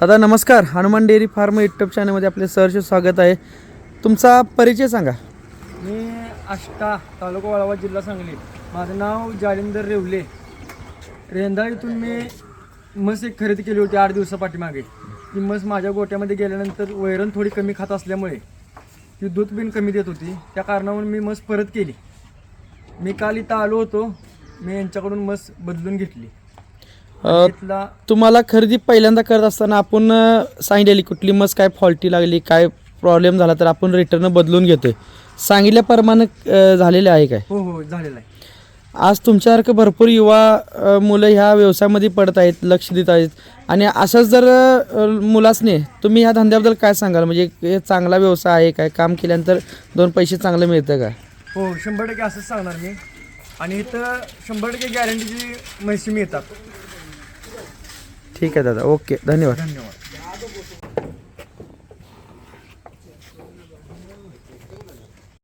दादा नमस्कार. Hanuman dairy form YouTube चॅनलमध्ये आपले सहर्ष स्वागत आहे. तुमचा परिचय सांगा. मी आष्टा तालुका वाळवा जिल्हा सांगली. माझं नाव जालिंदर रेवले. रेंदा इथून मी मस एक खरेदी केली होती आठ दिवसापाठीमागे ती मस माझ्या गोट्यामध्ये गेल्यानंतर वैरण थोडी कमी खात असल्यामुळे ती दूध बिन कमी देत होती. त्या कारणावरून मी मस परत केली. मी काल इथं आलो होतो. मी यांच्याकडून मस बदलून घेतली. अ, तिथला तुम्हाला खरेदी पहिल्यांदा करत असताना आपण अ, सांगितलेली कुठली मस काय फॉल्टी लागली काय प्रॉब्लेम झाला तर आपण रिटर्न बदलून घेतोय. सांगितल्याप्रमाणे अ, झालेले आहे काय? हो हो झालेला आहे. आज तुमच्यासारखं भरपूर युवा अ, मुलं ह्या व्यवसायामध्ये पडत आहेत लक्ष देत आहेत. आणि असंच जर अ, मुलासने तुम्ही ह्या धंद्याबद्दल काय सांगाल? म्हणजे हे चांगला व्यवसाय आहे काय? काम केल्यानंतर दोन पैसे चांगले मिळतं का? हो शंभर टक्के असंच सांगणार मी. आणि इथं शंभर टक्के गॅरंटीची म्हशी मिळतात. ठीक आहे दादा. ओके. धन्यवाद. धन्यवाद.